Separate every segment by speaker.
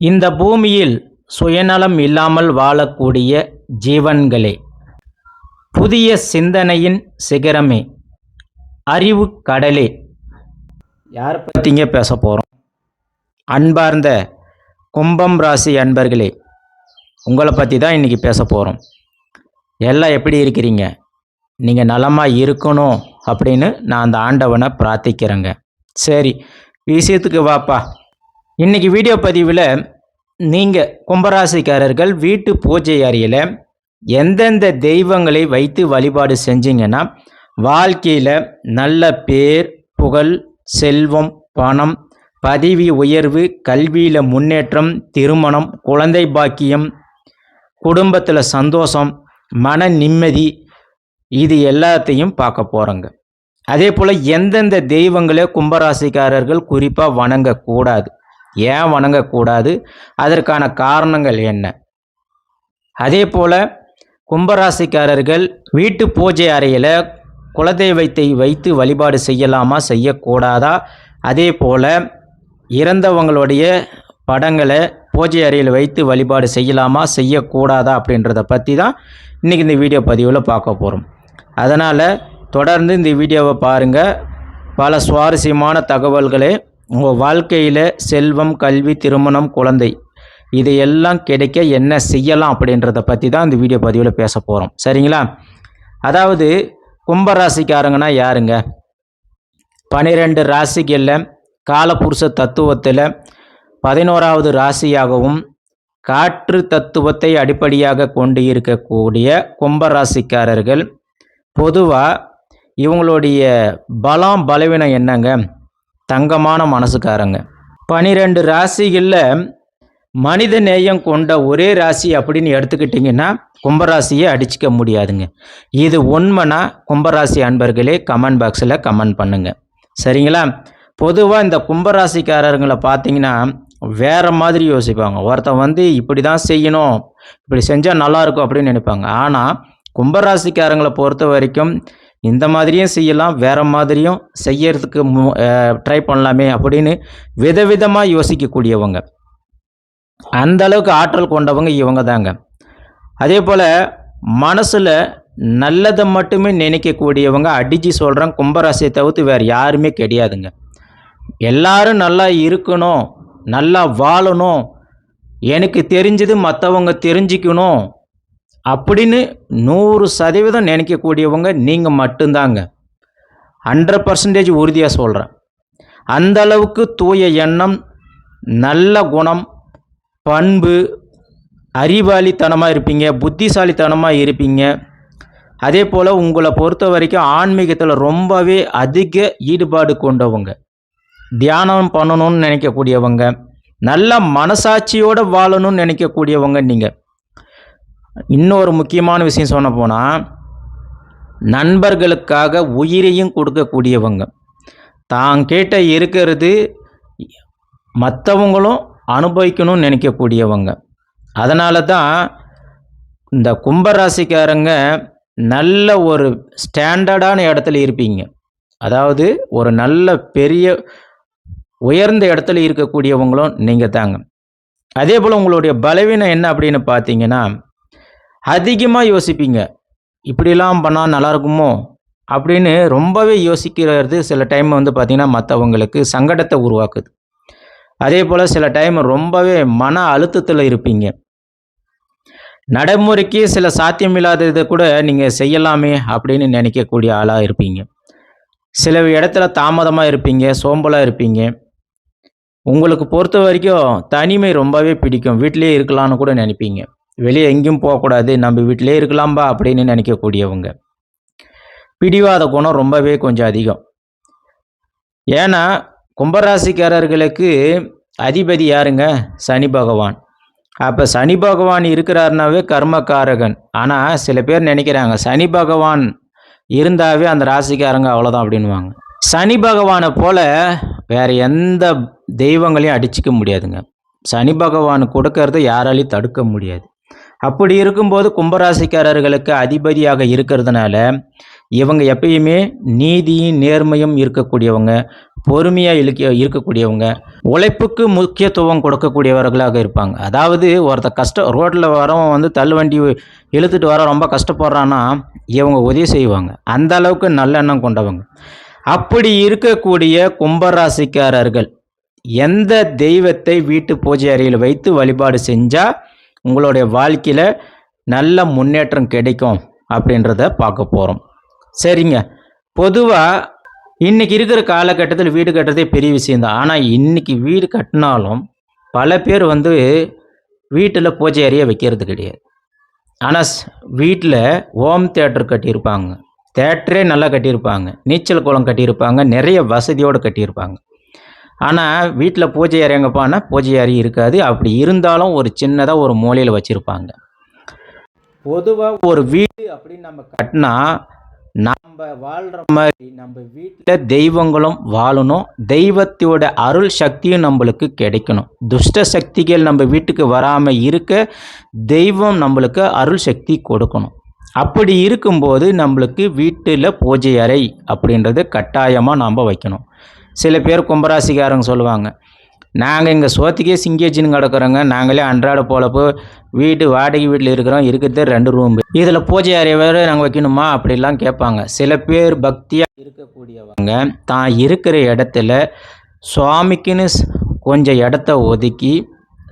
Speaker 1: இந்த பூமியில் சுயநலம் இல்லாமல் வாழக்கூடிய ஜீவன்களே புதிய சிந்தனையின் சிகரமே அறிவு கடலே. யார் பற்றிங்க பேச போகிறோம் அன்பார்ந்த கும்பம் ராசி அன்பர்களே உங்களை பற்றி தான் இன்றைக்கி பேச போகிறோம் எல்லாம் எப்படி இருக்கிறீங்க? நீங்கள் நலமாக இருக்கணும் அப்படின்னு நான் அந்த ஆண்டவனை பிரார்த்திக்கிறேங்க. சரி விஷயத்துக்கு வாப்பா. இன்னைக்கு வீடியோ பதிவில் நீங்கள் கும்பராசிக்காரர்கள் வீட்டு பூஜை அறையில் எந்தெந்த தெய்வங்களை வைத்து வழிபாடு செஞ்சீங்கன்னா வாழ்க்கையில் நல்ல பேர் புகழ் செல்வம் பணம் பதவி உயர்வு கல்வியில் முன்னேற்றம் திருமணம் குழந்தை பாக்கியம் குடும்பத்தில் சந்தோஷம் மன நிம்மதி இது எல்லாத்தையும் பார்க்க போகிறோங்க அதே போல் எந்தெந்த தெய்வங்களை கும்பராசிக்காரர்கள் குறிப்பாக வணங்கக்கூடாது. ஏன் வணங்கக்கூடாது? அதற்கான காரணங்கள் என்ன? அதே போல் கும்பராசிக்காரர்கள் வீட்டு பூஜை அறையில் குலதெய்வத்தை வைத்து வழிபாடு செய்யலாமா செய்யக்கூடாதா? அதே போல் இறந்தவங்களுடைய படங்களை பூஜை அறையில் வைத்து வழிபாடு செய்யலாமா செய்யக்கூடாதா அப்படின்றத பற்றி தான் இன்றைக்கி இந்த வீடியோ பதிவில் பார்க்க போகிறோம் அதனால் தொடர்ந்து இந்த வீடியோவை பாருங்கள் பல சுவாரஸ்யமான தகவல்களை உங்கள் வாழ்க்கையில் செல்வம் கல்வி திருமணம் குழந்தை இதையெல்லாம் கிடைக்க என்ன செய்யலாம் அப்படின்றத பற்றி தான் இந்த வீடியோ பதிவில் பேச போகிறோம் சரிங்களா? அதாவது கும்பராசிக்காரங்கன்னா யாருங்க? பனிரெண்டு ராசிகளில் காலபுருஷ தத்துவத்தில் பதினோராவது ராசியாகவும் காற்று தத்துவத்தை அடிப்படையாக கொண்டு இருக்கக்கூடிய கும்பராசிக்காரர்கள் பொதுவாக இவங்களுடைய பலம் பலவீனம் என்னங்க? தங்கமான மனசுக்காரங்க. பனிரெண்டு ராசிகளில் மனித நேயம் கொண்ட ஒரே ராசி அப்படின்னு எடுத்துக்கிட்டிங்கன்னா கும்பராசியை அடிச்சுக்க முடியாதுங்க. இது உண்மைனா கும்பராசி அன்பர்களே கமெண்ட் பாக்ஸில் கமெண்ட் பண்ணுங்கள் சரிங்களா? பொதுவாக இந்த கும்பராசிக்காரர்களை பார்த்தீங்கன்னா வேறு மாதிரி யோசிப்பாங்க. ஒருத்தன் வந்து இப்படி தான் செய்யணும் இப்படி செஞ்சால் நல்லாயிருக்கும் அப்படின்னு நினைப்பாங்க. ஆனால் கும்பராசிக்காரங்களை பொறுத்த வரைக்கும் இந்த மாதிரியும் செய்யலாம் வேறு மாதிரியும் செய்யறதுக்கு ட்ரை பண்ணலாமே அப்படின்னு விதவிதமாக யோசிக்கக்கூடியவங்க. அந்த அளவுக்கு ஆற்றல் கொண்டவங்க இவங்க தாங்க. அதே போல் மனசில் நல்லதை மட்டுமே நினைக்கக்கூடியவங்க அடித்து சொல்கிறேன் கும்பராசியை தவிர்த்து வேறு யாருமே கிடையாதுங்க. எல்லாரும் நல்லா இருக்கணும் நல்லா வாழணும். எனக்கு தெரிஞ்சது மற்றவங்க தெரிஞ்சிக்கணும். அப்படின்னு நூறு சதவீதம் நினைக்கக்கூடியவங்க நீங்கள் மட்டும்தாங்க. ஹண்ட்ரட் பர்சன்டேஜ் உறுதியாக சொல்கிறேன் அந்த அளவுக்கு தூய எண்ணம் நல்ல குணம் பண்பு அறிவாளித்தனமாக இருப்பீங்க புத்திசாலித்தனமாக இருப்பீங்க. அதே போல் உங்களை பொறுத்த வரைக்கும் ஆன்மீகத்தில் ரொம்பவே அதிக ஈடுபாடு கொண்டவங்க. தியானம் பண்ணணும்னு நினைக்கக்கூடியவங்க நல்ல மனசாட்சியோடு வாழணும்னு நினைக்கக்கூடியவங்க நீங்கள் இன்னொரு முக்கியமான விஷயம் சொன்ன போனால் நண்பர்களுக்காக உயிரையும் கொடுக்கக்கூடியவங்க. தான் கேட்ட இருக்கிறது மற்றவங்களும் அனுபவிக்கணும்னு நினைக்கக்கூடியவங்க. அதனால தான் இந்த கும்பராசிக்காரங்க நல்ல ஒரு ஸ்டாண்டர்டான இடத்துல இருப்பீங்க. அதாவது ஒரு நல்ல பெரிய உயர்ந்த இடத்துல இருக்கக்கூடியவங்களும் நீங்கள் தாங்க அதே போல் உங்களுடைய பலவீனம் என்ன அப்படின்னு பார்த்தீங்கன்னா அதிகமாக யோசிப்பீங்க. இப்படிலாம் பண்ணால் நல்லா இருக்குமோ அப்படின்னு ரொம்பவே யோசிக்கிறது சில டைம் வந்து பார்த்திங்கன்னா மற்றவங்களுக்கு சங்கடத்தை உருவாக்குது. அதே போல் சில டைம் ரொம்பவே மன அழுத்தத்தில் இருப்பீங்க. நடைமுறைக்கு சில சாத்தியமில்லாததை கூட நீங்கள் செய்யலாமே அப்படின்னு நினைக்கக்கூடிய ஆளாக இருப்பீங்க. சில இடத்துல தாமதமாக இருப்பீங்க சோம்பலாக இருப்பீங்க. உங்களுக்கு பொறுத்த வரைக்கும் தனிமை ரொம்பவே பிடிக்கும். வீட்டிலே இருக்கலாம்னு கூட நினைப்பீங்க. வெளியே எங்கேயும் போகக்கூடாது நம்ம வீட்டிலே இருக்கலாம்பா அப்படின்னு நினைக்கக்கூடியவங்க. பிடிவாத குணம் ரொம்பவே கொஞ்சம் அதிகம். ஏன்னா கும்பராசிக்காரர்களுக்கு அதிபதி யாருங்க? சனி பகவான். அப்போ சனி பகவான் இருக்கிறாருனாவே கர்மக்காரகன். ஆனால் சில பேர் நினைக்கிறாங்க சனி பகவான் இருந்தாவே அந்த ராசிக்காரங்க அவ்வளோதான் அப்படின்வாங்க சனி பகவானை போல் வேறு எந்த தெய்வங்களையும் அடிச்சிக்க முடியாதுங்க. சனி பகவான் கொடுக்கறத யாராலையும் தடுக்க முடியாது. அப்படி இருக்கும்போது கும்பராசிக்காரர்களுக்கு அதிபதியாக இருக்கிறதுனால இவங்க எப்பயுமே நீதியும் நேர்மையும் இருக்கக்கூடியவங்க பொறுமையாக இழுக்க இருக்கக்கூடியவங்க உழைப்புக்கு முக்கியத்துவம் கொடுக்கக்கூடியவர்களாக இருப்பாங்க. அதாவது ஒருத்த கஷ்டம் ரோட்டில் வரவன் வந்து தள்ளுவண்டி இழுத்துட்டு வர ரொம்ப கஷ்டப்படுறான்னா இவங்க உதவி செய்வாங்க. அந்த அளவுக்கு நல்லெண்ணம் கொண்டவங்க. அப்படி இருக்கக்கூடிய கும்பராசிக்காரர்கள் எந்த தெய்வத்தை வீட்டு பூஜை அறையில் வைத்து வழிபாடு செஞ்சால் உங்களுடைய வாழ்க்கையில் நல்ல முன்னேற்றம் கிடைக்கும் அப்படின்றத பார்க்க போகிறோம் சரிங்க. பொதுவாக இன்றைக்கி இருக்கிற காலகட்டத்தில் வீடு கட்டுறதே பெரிய விஷயந்தான் ஆனால் இன்றைக்கி வீடு கட்டினாலும் பல பேர் வந்து வீட்டில் பூஜை அறையை வைக்கிறது கிடையாது. ஆனால் வீட்டில் ஹோம் தேட்டர் கட்டியிருப்பாங்க. தேட்டரே நல்லா கட்டியிருப்பாங்க. நீச்சல் குளம் கட்டியிருப்பாங்க. நிறைய வசதியோடு கட்டியிருப்பாங்க. ஆனால் வீட்டில் பூஜை அறை எங்கப்பான்னா பூஜை அறை இருக்காது. அப்படி இருந்தாலும் ஒரு சின்னதாக ஒரு மூலையில் வச்சுருப்பாங்க. பொதுவாக ஒரு வீடு அப்படின்னு நம்ம கட்டினா நம்ம வாழ்கிற மாதிரி நம்ம வீட்டில் தெய்வங்களும் வாழணும். தெய்வத்தோட அருள் சக்தியும் நம்மளுக்கு கிடைக்கணும். துஷ்ட சக்திகள் நம்ம வீட்டுக்கு வராமல் இருக்க தெய்வம் நம்மளுக்கு அருள் சக்தி கொடுக்கணும். அப்படி இருக்கும்போது நம்மளுக்கு வீட்டில் பூஜை அறை அப்படின்றது கட்டாயமாக நாம் வைக்கணும். சில பேர் கும்பராசிக்காரங்க சொல்லுவாங்க. நாங்கள் இங்கே சோத்துக்கே சிங்கேச்சின்னு கிடக்குறோங்க. நாங்களே அன்றாட போலப்போ வீட்டு வாடகை வீட்டில் இருக்கிறோம். இருக்கிறது ரெண்டு ரூம் இதில் பூஜை அறைய வேறு நாங்கள் வைக்கணுமா? அப்படிலாம் கேட்பாங்க. சில பேர் பக்தியாக இருக்கக்கூடியவங்க தான் இருக்கிற இடத்துல சுவாமிக்குன்னு கொஞ்சம் இடத்த ஒதுக்கி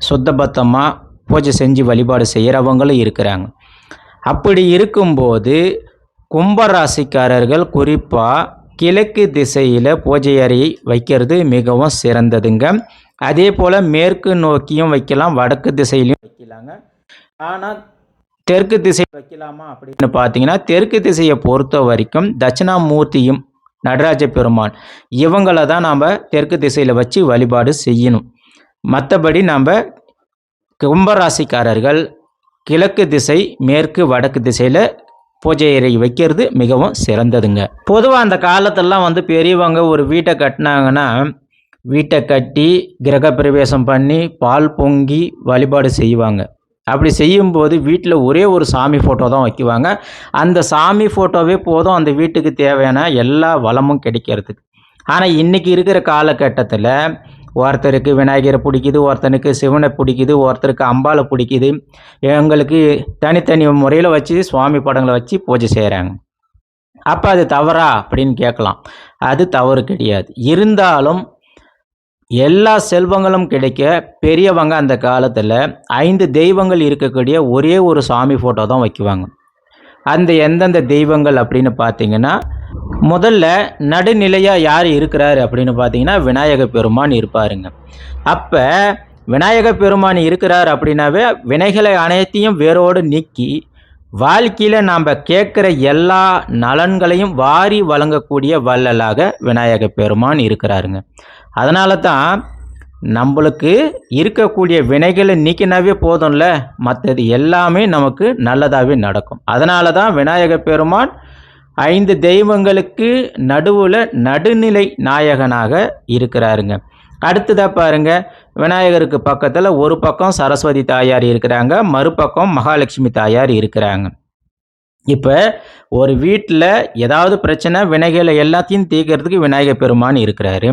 Speaker 1: சுத்தபத்தமாக பூஜை செஞ்சு வழிபாடு செய்கிறவங்களும் இருக்கிறாங்க. அப்படி இருக்கும்போது கும்பராசிக்காரர்கள் குறிப்பாக கிழக்கு திசையில் பூஜை அறையை வைக்கிறது மிகவும் சிறந்ததுங்க. அதே போல் மேற்கு நோக்கியும் வைக்கலாம் வடக்கு திசையிலையும் வைக்கலாங்க. ஆனால் தெற்கு திசை வைக்கலாமா அப்படின்னு பார்த்தீங்கன்னா தெற்கு திசையை பொறுத்த வரைக்கும் தட்சிணாமூர்த்தியும் நடராஜ பெருமான் இவங்கள தான் நாம் தெற்கு திசையில் வச்சு வழிபாடு செய்யணும். மற்றபடி நம்ம கும்பராசிக்காரர்கள் கிழக்கு திசை மேற்கு வடக்கு திசையில் பூஜை அறை வைக்கிறது மிகவும் சிறந்ததுங்க. பொதுவாக அந்த காலத்தெல்லாம் வந்து பெரியவங்க ஒரு வீட்டை கட்டினாங்கன்னா வீட்டை கட்டி கிரகப்பிரவேசம் பண்ணி பால் பொங்கி வழிபாடு செய்வாங்க. அப்படி செய்யும்போது வீட்டில் ஒரே ஒரு சாமி ஃபோட்டோ தான் வைக்குவாங்க. அந்த சாமி ஃபோட்டோவே போதும் அந்த வீட்டுக்கு தேவையான எல்லா வளமும் கிடைக்கிறதுக்கு. ஆனால் இன்றைக்கி இருக்கிற காலகட்டத்தில் ஒருத்தருக்கு விநாயகரை பிடிக்குது ஒருத்தனுக்கு சிவனை பிடிக்குது ஒருத்தருக்கு அம்பாளை பிடிக்குது. எங்களுக்கு தனித்தனி முறையில் வச்சு சுவாமி படங்களை வச்சு பூஜை செய்கிறாங்க அப்போ அது தவறா அப்படின்னு கேட்கலாம். அது தவறு கிடையாது. இருந்தாலும் எல்லா செல்வங்களும் கிடைக்க பெரியவங்க அந்த காலத்தில் ஐந்து தெய்வங்கள் இருக்கக்கூடிய ஒரே ஒரு சாமி ஃபோட்டோ தான் வைக்குவாங்க. அந்த எந்தெந்த தெய்வங்கள் அப்படின்னு பார்த்தீங்கன்னா முதல்ல நடுநிலையாக யார் இருக்கிறாரு அப்படின்னு பார்த்தீங்கன்னா விநாயக பெருமான் இருப்பாருங்க. அப்போ விநாயக பெருமான் இருக்கிறார் அப்படின்னாவே வினைகளை அனைத்தையும் வேரோடு நீக்கி வாழ்க்கையில் நாம் கேட்குற எல்லா நலன்களையும் வாரி வழங்கக்கூடிய வள்ளலாக விநாயக பெருமான் இருக்கிறாருங்க. அதனால தான் நம்மளுக்கு இருக்கக்கூடிய வினைகளை நீக்கினாவே போதும்ல மற்றது எல்லாமே நமக்கு நல்லதாகவே நடக்கும். அதனால தான் விநாயக பெருமான் ஐந்து தெய்வங்களுக்கு நடுவில் நடுநிலை நாயகனாக இருக்கிறாருங்க. அடுத்ததாக பாருங்க விநாயகருக்கு பக்கத்தில் ஒரு பக்கம் சரஸ்வதி தாயார் இருக்கிறாங்க மறுபக்கம் மகாலட்சுமி தாயார் இருக்கிறாங்க. இப்போ ஒரு வீட்டில் ஏதாவது பிரச்சனை வினைகளை எல்லாத்தையும் தீர்க்கறதுக்கு விநாயகர் பெருமான் இருக்கிறாரு.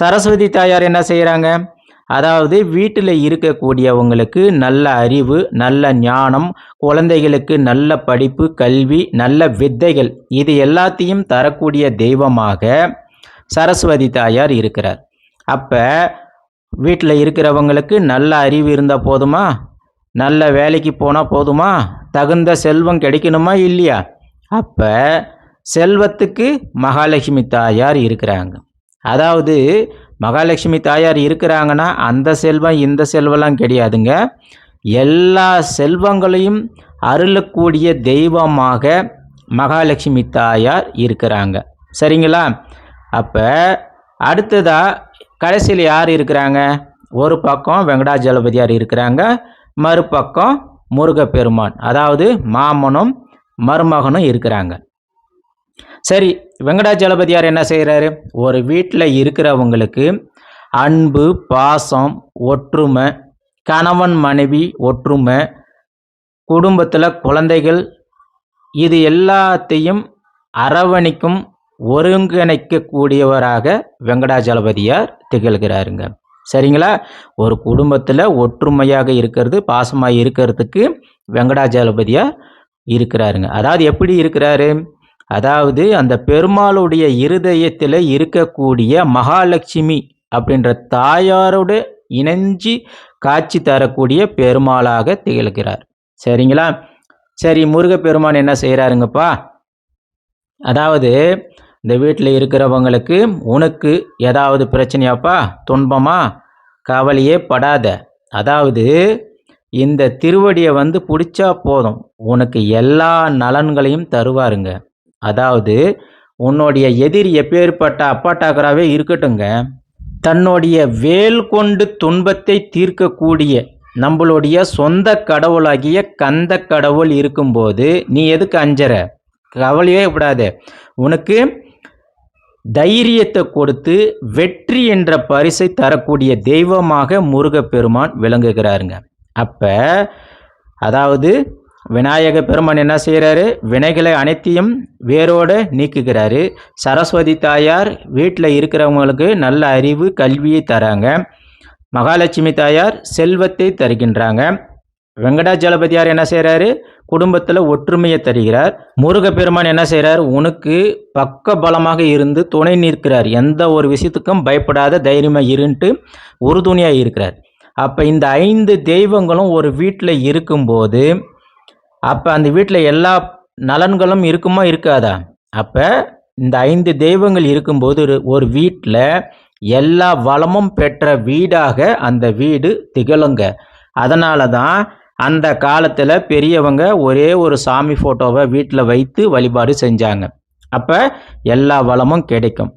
Speaker 1: சரஸ்வதி தாயார் என்ன செய்கிறாங்க அதாவது வீட்டில் இருக்கக்கூடியவங்களுக்கு நல்ல அறிவு நல்ல ஞானம் குழந்தைகளுக்கு நல்ல படிப்பு கல்வி நல்ல வித்தைகள் இது எல்லாத்தையும் தரக்கூடிய தெய்வமாக சரஸ்வதி தாயார் இருக்கிறார். அப்போ வீட்டில் இருக்கிறவங்களுக்கு நல்ல அறிவு இருந்தால் போதுமா? நல்ல வேலைக்கு போனால் போதுமா? தகுந்த செல்வம் கிடைக்கணுமா இல்லையா? அப்போ செல்வத்துக்கு மகாலட்சுமி தாயார் இருக்கிறாங்க. அதாவது மகாலட்சுமி தாயார் இருக்கிறாங்கன்னா அந்த செல்வம் இந்த செல்வம்லாம் கிடையாதுங்க. எல்லா செல்வங்களையும் அருளக்கூடிய தெய்வமாக மகாலட்சுமி தாயார் இருக்கிறாங்க. சரிங்களா? அப்போ அடுத்ததாக கடைசியில் யார் இருக்கிறாங்க? ஒரு பக்கம் வெங்கடாஜலபதியார் இருக்கிறாங்க மறுபக்கம் முருகப்பெருமான் அதாவது மாமனும் மருமகனும் இருக்கிறாங்க. சரி வெங்கடாஜலபதியார் என்ன செய்கிறாரு ஒரு வீட்டில் இருக்கிறவங்களுக்கு அன்பு பாசம் ஒற்றுமை கணவன் மனைவி ஒற்றுமை குடும்பத்தில் குழந்தைகள் இது எல்லாத்தையும் அரவணைக்கும் ஒருங்கிணைக்கக்கூடியவராக வெங்கடாஜலபதியார் திகழ்கிறாருங்க. சரிங்களா? ஒரு குடும்பத்தில் ஒற்றுமையாக இருக்கிறது பாசமாக இருக்கிறதுக்கு வெங்கடாஜலபதியார் இருக்கிறாருங்க. அதாவது எப்படி இருக்கிறாரு? அதாவது அந்த பெருமாளுடைய இருதயத்தில் இருக்கக்கூடிய மகாலட்சுமி அப்படின்ற தாயாரோட இணைஞ்சு காட்சி தரக்கூடிய பெருமாளாக திகழ்கிறார். சரிங்களா? சரி முருகப்பெருமான் என்ன செய்கிறாருங்கப்பா அதாவது இந்த வீட்டில் இருக்கிறவங்களுக்கு உனக்கு ஏதாவது பிரச்சனையாப்பா? துன்பமா? கவலையே படாத. அதாவது இந்த திருவடியை வந்து பிடிச்சா போதும். உனக்கு எல்லா நலன்களையும் தருவாருங்க. அதாவது உன்னுடைய எதிரி எப்பேற்பட்ட அப்பாட்டாக்கராகவே இருக்கட்டுங்க தன்னுடைய வேல் கொண்டு துன்பத்தை தீர்க்கக்கூடிய நம்மளுடைய சொந்த கடவுளாகிய கந்த கடவுள் இருக்கும்போது நீ எதுக்கு அஞ்சற? கவலையே விடாத. உனக்கு தைரியத்தை கொடுத்து வெற்றி என்ற பரிசை தரக்கூடிய தெய்வமாக முருகப்பெருமான் விளங்குகிறாருங்க. அப்போ அதாவது விநாயக பெருமான் என்ன செய்கிறாரு? வினைகளை அனைத்தையும் வேரோடு நீக்குகிறாரு. சரஸ்வதி தாயார் வீட்டில் இருக்கிறவங்களுக்கு நல்ல அறிவு கல்வியை தராங்க. மகாலட்சுமி தாயார் செல்வத்தை தருகின்றாங்க. வெங்கடாஜலபதியார் என்ன செய்கிறாரு? குடும்பத்தில் ஒற்றுமையை தருகிறார். முருகப்பெருமான் என்ன செய்கிறார்? உனக்கு பக்க பலமாக இருந்து துணை நிற்கிறார். எந்த ஒரு விஷயத்துக்கும் பயப்படாத தைரியமாக இருன்ட்டு உறுதுணையாக இருக்கிறார். அப்போ இந்த ஐந்து தெய்வங்களும் ஒரு வீட்டில் இருக்கும்போது அப்போ அந்த வீட்டில் எல்லா நலன்களும் இருக்குமா இருக்காதா? அப்போ இந்த ஐந்து தெய்வங்கள் இருக்கும்போது ஒரு ஒரு வீட்டில் எல்லா வளமும் பெற்ற வீடாக அந்த வீடு திகழுங்க. அதனால தான் அந்த காலத்தில் பெரியவங்க ஒரே ஒரு சாமி ஃபோட்டோவை வீட்டில் வைத்து வழிபாடு செஞ்சாங்க. அப்போ எல்லா வளமும் கிடைக்கும்.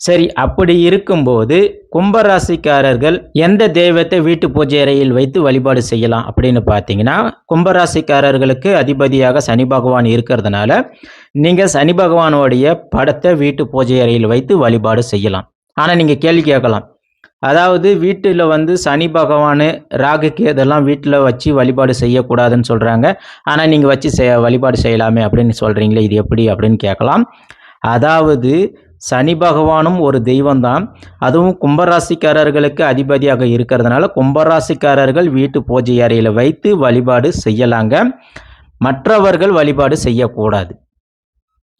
Speaker 1: சரி அப்படி இருக்கும்போது கும்பராசிக்காரர்கள் எந்த தெய்வத்தை வீட்டு பூஜை அறையில் வைத்து வழிபாடு செய்யலாம் அப்படின்னு பார்த்தீங்கன்னா கும்பராசிக்காரர்களுக்கு அதிபதியாக சனி பகவான் இருக்கிறதுனால நீங்கள் சனி பகவானுடைய படத்தை வீட்டு பூஜை அறையில் வைத்து வழிபாடு செய்யலாம். ஆனால் நீங்கள் கேள்வி கேட்கலாம். அதாவது வீட்டில் வந்து சனி பகவான் ராகுக்கு இதெல்லாம் வீட்டில் வச்சு வழிபாடு செய்யக்கூடாதுன்னு சொல்கிறாங்க ஆனால் நீங்கள் வச்சு செய் வழிபாடு செய்யலாமே அப்படின்னு சொல்கிறீங்களே இது எப்படி அப்படின்னு கேட்கலாம். அதாவது சனி பகவானும் ஒரு தெய்வம்தான். அதுவும் கும்பராசிக்காரர்களுக்கு அதிபதியாக இருக்கிறதுனால கும்பராசிக்காரர்கள் வீட்டு பூஜை அறையில் வைத்து வழிபாடு செய்யலாங்க. மற்றவர்கள் வழிபாடு செய்யக்கூடாது.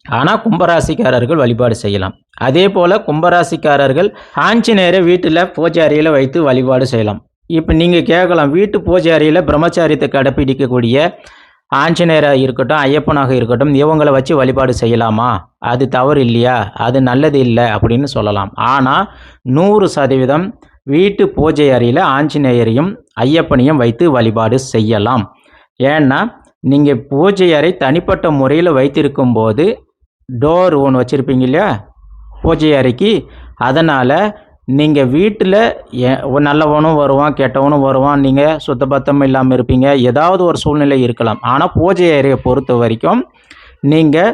Speaker 1: ஆனால் கும்பராசிக்காரர்கள் வழிபாடு செய்யலாம். அதே போல் கும்பராசிக்காரர்கள் ஆஞ்சநேயரை வீட்டில் பூஜை அறையில் வைத்து வழிபாடு செய்யலாம். இப்போ நீங்கள் கேட்கலாம் வீட்டு பூஜை அறையில் பிரம்மச்சாரியத்தை கடைப்பிடிக்கக்கூடிய ஆஞ்சநேயராக இருக்கட்டும் ஐயப்பனாக இருக்கட்டும் இவங்களை வச்சு வழிபாடு செய்யலாமா? அது தவறு இல்லையா? அது நல்லது இல்லை அப்படின்னு சொல்லலாம். ஆனால் நூறு சதவீதம் வீட்டு பூஜை அறையில் ஆஞ்சநேயரையும் ஐயப்பனையும் வைத்து வழிபாடு செய்யலாம். ஏன்னா நீங்கள் பூஜை அறை தனிப்பட்ட முறையில் வைத்திருக்கும் போது டோர் ஒன்று வச்சுருப்பீங்க இல்லையா? பூஜை அறைக்கு. அதனால் நீங்கள் வீட்டில் நல்லவனும் வருவான் கெட்டவனும் வருவான் நீங்கள் சுத்தபத்தம் இல்லாமல் இருப்பீங்க. ஏதாவது ஒரு சூழ்நிலை இருக்கலாம். ஆனால் பூஜை அறையை பொறுத்த வரைக்கும் நீங்கள்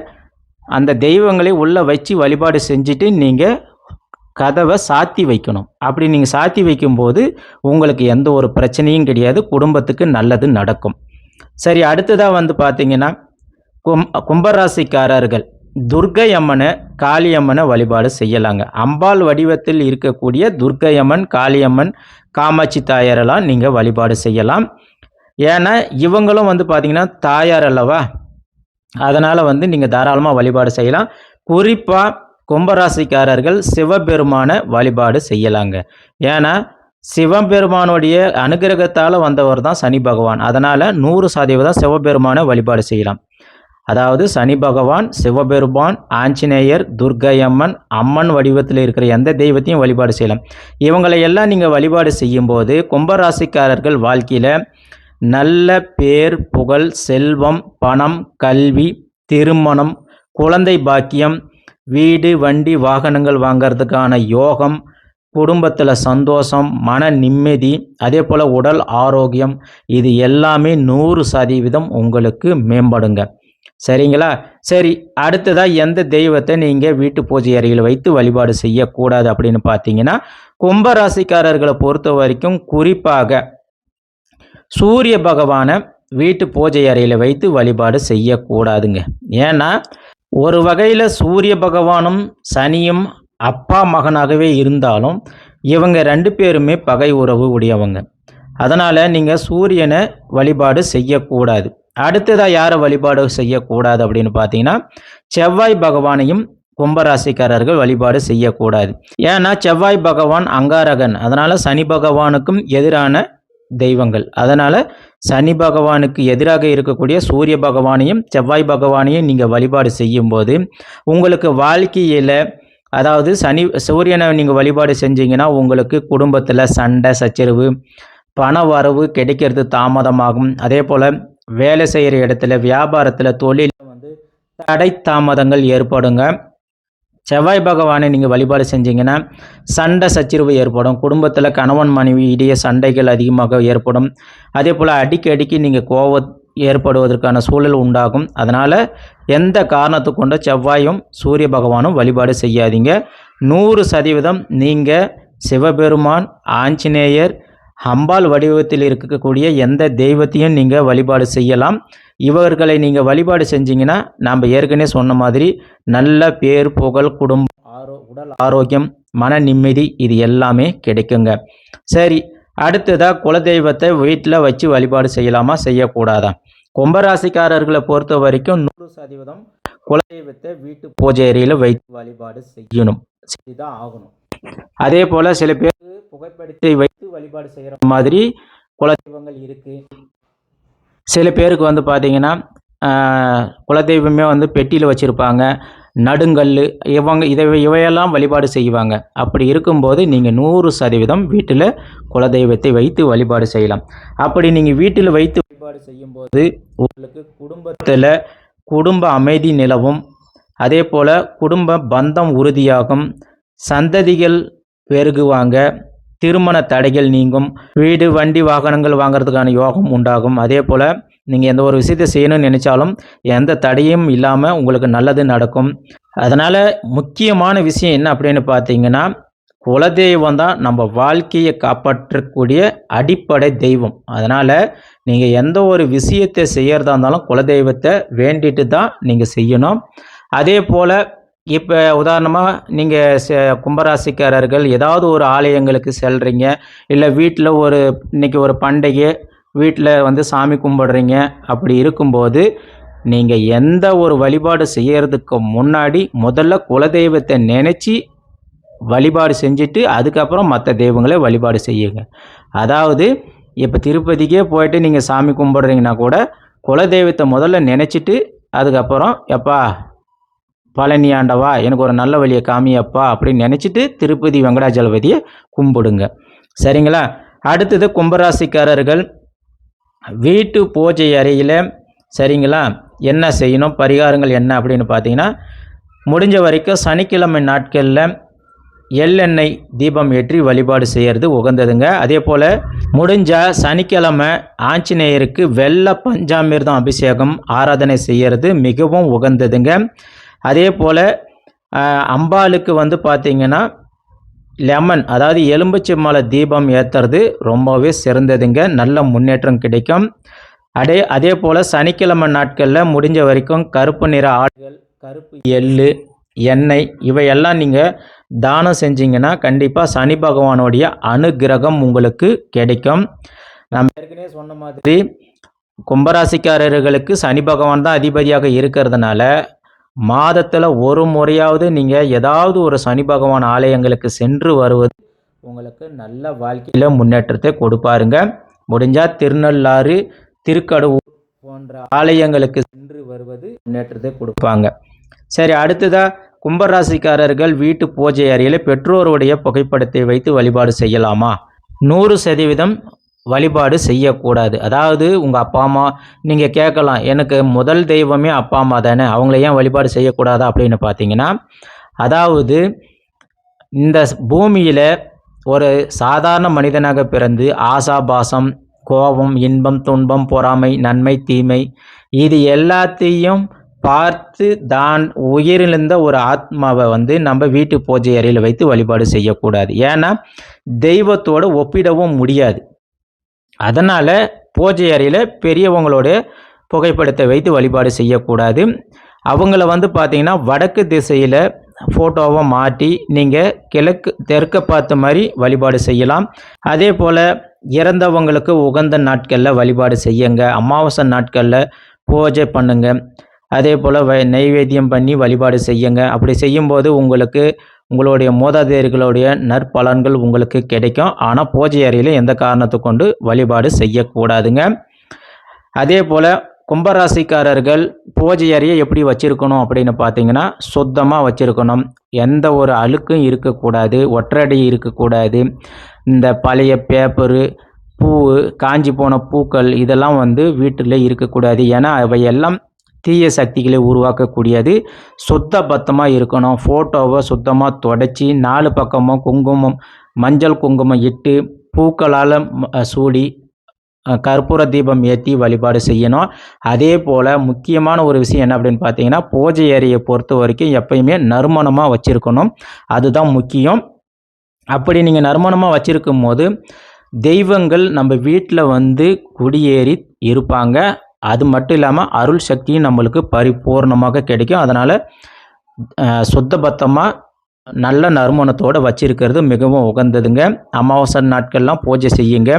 Speaker 1: அந்த தெய்வங்களை உள்ளே வச்சு வழிபாடு செஞ்சுட்டு நீங்கள் கதவை சாத்தி வைக்கணும். அப்படி நீங்கள் சாத்தி வைக்கும்போது உங்களுக்கு எந்த ஒரு பிரச்சனையும் கிடையாது. குடும்பத்துக்கு நல்லது நடக்கும். சரி அடுத்ததாக வந்து பார்த்தீங்கன்னா கும் கும்பராசிக்காரர்கள். துர்க்கை அம்மனை காளியம்மனை வழிபாடு செய்யலாங்க. அம்பாள் வடிவத்தில் இருக்கக்கூடிய துர்க்கையம்மன் காளியம்மன் காமாட்சி தாயாரெல்லாம் நீங்கள் வழிபாடு செய்யலாம். ஏன்னா இவங்களும் வந்து பார்த்திங்கன்னா தாயார் அல்லவா? அதனால் வந்து நீங்கள் தாராளமாக வழிபாடு செய்யலாம். குறிப்பாக கும்பராசிக்காரர்கள் சிவபெருமானை வழிபாடு செய்யலாங்க. ஏன்னா சிவபெருமானுடைய அனுகிரகத்தால் வந்தவர் தான் சனி பகவான். அதனால் நூறு சதவீதம் சிவபெருமானை வழிபாடு செய்யலாம். அதாவது சனி பகவான் சிவபெருமான் ஆஞ்சநேயர் துர்க்கையம்மன் அம்மன் வடிவத்தில் இருக்கிற எந்த தெய்வத்தையும் வழிபாடு செய்யலாம். இவங்களை எல்லாம் நீங்கள் வழிபாடு செய்யும்போது கும்பராசிக்காரர்கள் வாழ்க்கையில் நல்ல பேர் புகழ் செல்வம் பணம் கல்வி திருமணம் குழந்தை பாக்கியம் வீடு வண்டி வாகனங்கள் வாங்கிறதுக்கான யோகம் குடும்பத்தில் சந்தோஷம் மன நிம்மதி அதே போல் உடல் ஆரோக்கியம் இது எல்லாமே நூறு சதவீதம் உங்களுக்கு மேம்படுங்க. சரிங்களா? சரி அடுத்ததாக எந்த தெய்வத்தை நீங்கள் வீட்டு பூஜை அறையில் வைத்து வழிபாடு செய்யக்கூடாது அப்படின்னு பார்த்தீங்கன்னா கும்பராசிக்காரர்களை பொறுத்த வரைக்கும் குறிப்பாக சூரிய பகவானை வீட்டு பூஜை அறையில் வைத்து வழிபாடு செய்யக்கூடாதுங்க. ஏன்னா ஒரு வகையில் சூரிய பகவானும் சனியும் அப்பா மகனாகவே இருந்தாலும் இவங்க ரெண்டு பேருமே பகை உறவு உடையவங்க. அதனால் நீங்கள் சூரியனை வழிபாடு செய்யக்கூடாது. அடுத்ததாக யாரை வழிபாடு செய்யக்கூடாது அப்படின்னு பார்த்தீங்கன்னா செவ்வாய் பகவானையும் கும்பராசிக்காரர்கள் வழிபாடு செய்யக்கூடாது. ஏன்னா செவ்வாய் பகவான் அங்காரகன். அதனால் சனி பகவானுக்கும் எதிரான தெய்வங்கள். அதனால் சனி பகவானுக்கு எதிராக இருக்கக்கூடிய சூரிய பகவானையும் செவ்வாய் பகவானையும் நீங்கள் வழிபாடு செய்யும்போது உங்களுக்கு வாழ்க்கையில் அதாவது சனி சூரியனை நீங்கள் வழிபாடு செஞ்சீங்கன்னா உங்களுக்கு குடும்பத்தில் சண்டை சச்சரவு பண வரவு கிடைக்கிறது தாமதமாகும். அதே போல் வேலை செய்கிற இடத்துல வியாபாரத்தில் தொழிலில் வந்து தடை தாமதங்கள் ஏற்படுங்க. செவ்வாய் பகவானை நீங்கள் வழிபாடு செஞ்சீங்கன்னா சண்டை சச்சரவு ஏற்படும். குடும்பத்தில் கணவன் மனைவி இடையே சண்டைகள் அதிகமாக ஏற்படும். அதே போல் அடிக்கடிக்கு நீங்கள் கோவ ஏற்படுவதற்கான சூழல் உண்டாகும். அதனால் எந்த காரணத்து கொண்டு செவ்வாயும் சூரிய பகவானும் வழிபாடு செய்யாதீங்க. நூறு சதவீதம் நீங்கள் சிவபெருமான் ஆஞ்சநேயர் அம்பாள் வடிவத்தில் இருக்கக்கூடிய எந்த தெய்வத்தையும் நீங்கள் வழிபாடு செய்யலாம். இவர்களை நீங்கள் வழிபாடு செஞ்சீங்கன்னா நாம் ஏற்கனவே சொன்ன மாதிரி நல்ல பேர் புகழ் குடும்பம் ஆரோ உடல் ஆரோக்கியம் மன நிம்மதி இது எல்லாமே கிடைக்குங்க. சரி அடுத்ததாக குலதெய்வத்தை வீட்டில் வச்சு வழிபாடு செய்யலாமா செய்யக்கூடாதா? கும்பராசிக்காரர்களை பொறுத்த வரைக்கும் நூறு சதவீதம் குலதெய்வத்தை வீட்டு பூஜை அறையில் வைத்து வழிபாடு செய்யணும். செய்துதான் ஆகணும். அதே போல் சில பேர் புகைப்படத்தை வைத்து வழிபாடு செய்கிற மாதிரி குலதெய்வங்கள் இருக்குது சில பேருக்கு வந்து பார்த்தீங்கன்னா குலதெய்வமே வந்து பெட்டியில் வச்சுருப்பாங்க. நடுங்கல் இவங்க இதை இவையெல்லாம் வழிபாடு செய்வாங்க. அப்படி இருக்கும்போது நீங்கள் நூறு சதவீதம் வீட்டில் குலதெய்வத்தை வைத்து வழிபாடு செய்யலாம். அப்படி நீங்கள் வீட்டில் வைத்து வழிபாடு செய்யும்போது உங்களுக்கு குடும்பத்தில் குடும்ப அமைதி நிலவும். அதே போல் குடும்ப பந்தம் உறுதியாகும். சந்ததிகள் பெருகுவாங்க. திருமண தடைகள் நீங்கும். வீடு வண்டி வாகனங்கள் வாங்குறதுக்கான யோகம் உண்டாகும். அதே போல் நீங்கள் எந்த ஒரு விஷயத்தை செய்யணும்னு நினச்சாலும் எந்த தடையும் இல்லாமல் உங்களுக்கு நல்லது நடக்கும். அதனால் முக்கியமான விஷயம் என்ன அப்படின்னு பார்த்தீங்கன்னா குலதெய்வம் தான் நம்ம வாழ்க்கையை காப்பாற்றக்கூடிய அடிப்படை தெய்வம். அதனால் நீங்கள் எந்த ஒரு விஷயத்தை செய்கிறதா இருந்தாலும் குலதெய்வத்தை வேண்டிட்டு தான் நீங்கள் செய்யணும். அதே போல் இப்போ உதாரணமாக நீங்கள் கும்பராசிக்காரர்கள் ஏதாவது ஒரு ஆலயங்களுக்கு செல்கிறீங்க இல்லை வீட்டில் ஒரு இன்னைக்கு ஒரு பண்டிகை வீட்டில் வந்து சாமி கும்பிடுறீங்க அப்படி இருக்கும்போது நீங்கள் எந்த ஒரு வழிபாடு செய்யறதுக்கு முன்னாடி முதல்ல குலதெய்வத்தை நினச்சி வழிபாடு செஞ்சுட்டு அதுக்கப்புறம் மற்ற தெய்வங்களை வழிபாடு செய்யுங்க. அதாவது இப்போ திருப்பதிக்கே போயிட்டு நீங்கள் சாமி கும்பிட்றீங்கன்னா கூட குலதெய்வத்தை முதல்ல நினச்சிட்டு அதுக்கப்புறம் எப்பா பழனி ஆண்டவா எனக்கு ஒரு நல்ல வழியை காமியப்பா அப்படின்னு நினச்சிட்டு திருப்பதி வெங்கடாஜலபதியை கும்பிடுங்க. சரிங்களா? அடுத்தது கும்பராசிக்காரர்கள் வீட்டு பூஜை அறையில் சரிங்களா? என்ன செய்யணும்? பரிகாரங்கள் என்ன அப்படின்னு பார்த்தீங்கன்னா முடிஞ்ச வரைக்கும் சனிக்கிழமை நாட்களில் எள்ளெண்ணெய் தீபம் ஏற்றி வழிபாடு செய்கிறது உகந்ததுங்க. அதே போல் முடிஞ்சால் சனிக்கிழமை ஆஞ்சநேயருக்கு வெள்ளை பஞ்சாமிர்தம் அபிஷேகம் ஆராதனை செய்கிறது மிகவும் உகந்ததுங்க. அதே போல் அம்பாளுக்கு வந்து பார்த்திங்கன்னா லெமன் அதாவது எலும்புச்சை மலை தீபம் ஏற்றுறது ரொம்பவே சிறந்ததுங்க. நல்ல முன்னேற்றம் கிடைக்கும். அதே அதே போல் சனிக்கிழமை நாட்களில் முடிஞ்ச வரைக்கும் கருப்பு நிற ஆடுகள் கருப்பு எள்ளு எண்ணெய் இவையெல்லாம் நீங்கள் தானம் செஞ்சீங்கன்னா கண்டிப்பாக சனி பகவானுடைய அனுகிரகம் உங்களுக்கு கிடைக்கும். நம்ம ஏற்கனவே சொன்ன மாதிரி கும்பராசிக்காரர்களுக்கு சனி பகவான் தான் அதிபதியாக இருக்கிறதுனால மாதத்தில் ஒரு முறையாவது நீங்கள் ஏதாவது ஒரு சனி பகவான் ஆலயங்களுக்கு சென்று வருவது உங்களுக்கு நல்ல வாழ்க்கையில் முன்னேற்றத்தை கொடுப்பாருங்க. முடிஞ்சால் திருநள்ளாறு திருக்கடவுர் போன்ற ஆலயங்களுக்கு சென்று வருவது முன்னேற்றத்தை கொடுப்பாங்க. சரி அடுத்ததாக கும்பராசிக்காரர்கள் வீட்டு பூஜை அறையில் பெற்றோருடைய புகைப்படத்தை வைத்து வழிபாடு செய்யலாமா? நூறு சதவீதம் வழிபாடு செய்யக்கூடாது. அதாவது உங்கள் அப்பா அம்மா நீங்கள் கேட்கலாம் எனக்கு முதல் தெய்வமே அப்பா அம்மா தானே அவங்கள ஏன் வழிபாடு செய்யக்கூடாதா அப்படின்னு பார்த்தீங்கன்னா அதாவது இந்த பூமியில் ஒரு சாதாரண மனிதனாக பிறந்து ஆசாபாசம் கோபம் இன்பம் துன்பம் பொறாமை நன்மை தீமை இது எல்லாத்தையும் பார்த்து தான் உயிரிழந்த ஒரு ஆத்மாவை வந்து நம்ம வீட்டு பூஜை அறையில் வைத்து வழிபாடு செய்யக்கூடாது. ஏன்னா தெய்வத்தோடு ஒப்பிடவும் முடியாது. அதனால் பூஜை அறையில் பெரியவங்களோட புகைப்படத்தை வைத்து வழிபாடு செய்யக்கூடாது. அவங்கள வந்து பார்த்தீங்கன்னா வடக்கு திசையில் ஃபோட்டோவை மாட்டி நீங்கள் கிழக்கு தெற்க பார்த்த மாதிரி வழிபாடு செய்யலாம். அதே போல் இறந்தவங்களுக்கு உகந்த நாட்களில் வழிபாடு செய்யுங்க. அமாவாசை நாட்களில் பூஜை பண்ணுங்க. அதே போல் வ நெய்வேத்தியம் பண்ணி வழிபாடு செய்யுங்க. அப்படி செய்யும்போது உங்களுக்கு உங்களுடைய மூதாதையர்களுடைய நற்பலன்கள் உங்களுக்கு கிடைக்கும். ஆனால் பூஜை அறையில் எந்த காரணத்தை கொண்டு வழிபாடு செய்யக்கூடாதுங்க. அதே போல் கும்பராசிக்காரர்கள் பூஜை அறையை எப்படி வச்சுருக்கணும் அப்படின்னு பார்த்தீங்கன்னா சுத்தமாக வச்சுருக்கணும். எந்த ஒரு அழுக்கும் இருக்கக்கூடாது ஒற்றடி இருக்கக்கூடாது. இந்த பழைய பேப்பரு பூ காஞ்சி போன பூக்கள் இதெல்லாம் வந்து வீட்டில் இருக்கக்கூடாது. ஏன்னா அவையெல்லாம் தீய சக்திகளை உருவாக்கக்கூடியது. சுத்த பத்தமாக இருக்கணும். ஃபோட்டோவை சுத்தமாக தொடச்சி நாலு பக்கமும் குங்குமம் மஞ்சள் குங்குமம் இட்டு பூக்களால் சூடி கற்பூர தீபம் ஏற்றி வழிபாடு செய்யணும். அதே போல் முக்கியமான ஒரு விஷயம் என்ன அப்படின்னு பார்த்தீங்கன்னா பூஜை ஏரியை பொறுத்த வரைக்கும் எப்பயுமே நறுமணமாக வச்சுருக்கணும். அதுதான் முக்கியம். அப்படி நீங்கள் நறுமணமாக வச்சுருக்கும் போது தெய்வங்கள் நம்ம வீட்டில் வந்து குடியேறி இருப்பாங்க. அது மட்டும் இல்லாமல் அருள் சக்தியும் நம்மளுக்கு பரிபூர்ணமாக கிடைக்கும். அதனால் சுத்தபத்தமாக நல்ல நறுமணத்தோடு வச்சிருக்கிறது மிகவும் உகந்ததுங்க. அமாவாசை நாட்கள்லாம் பூஜை செய்யுங்க.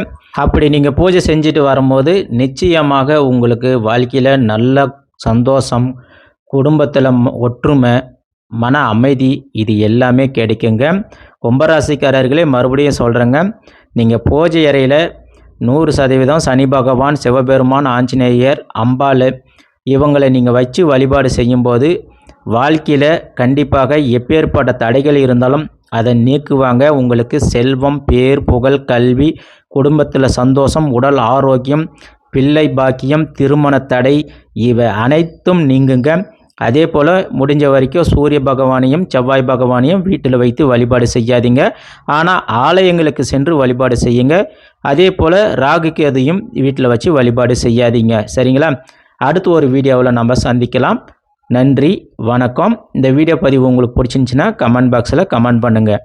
Speaker 1: அப்படி நீங்கள் பூஜை செஞ்சுட்டு வரும்போது நிச்சயமாக உங்களுக்கு வாழ்க்கையில் நல்ல சந்தோஷம் குடும்பத்தில் ஒற்றுமை மன அமைதி இது எல்லாமே கிடைக்குங்க. கும்பராசிக்காரர்களே மறுபடியும் சொல்கிறேங்க நீங்கள் பூஜை அறையில் நூறு சதவீதம் சனி பகவான் சிவபெருமான் ஆஞ்சநேயர் அம்பாள் இவங்களை நீங்கள் வச்சு வழிபாடு செய்யும்போது வாழ்க்கையில் கண்டிப்பாக எப்பேற்பட்ட தடைகள் இருந்தாலும் அதை நீக்குவாங்க. உங்களுக்கு செல்வம் பேர் புகழ் கல்வி குடும்பத்தில் சந்தோஷம் உடல் ஆரோக்கியம் பிள்ளை பாக்கியம் திருமண தடை இவை அனைத்தும் நீங்குங்க. அதே போல் முடிஞ்ச வரைக்கும் சூரிய பகவானையும் செவ்வாய் பகவானையும் வீட்டில் வைத்து வழிபாடு செய்யாதீங்க. ஆனால் ஆலயங்களுக்கு சென்று வழிபாடு செய்யுங்க. அதே போல் ராகுக்கு அதையும் வீட்டில் வச்சு வழிபாடு செய்யாதீங்க. சரிங்களா? அடுத்து ஒரு வீடியோவில் நம்ம சந்திக்கலாம். நன்றி வணக்கம். இந்த வீடியோ பதிவு உங்களுக்கு பிடிச்சிருந்துச்சின்னா கமெண்ட் பாக்ஸில் கமெண்ட் பண்ணுங்கள்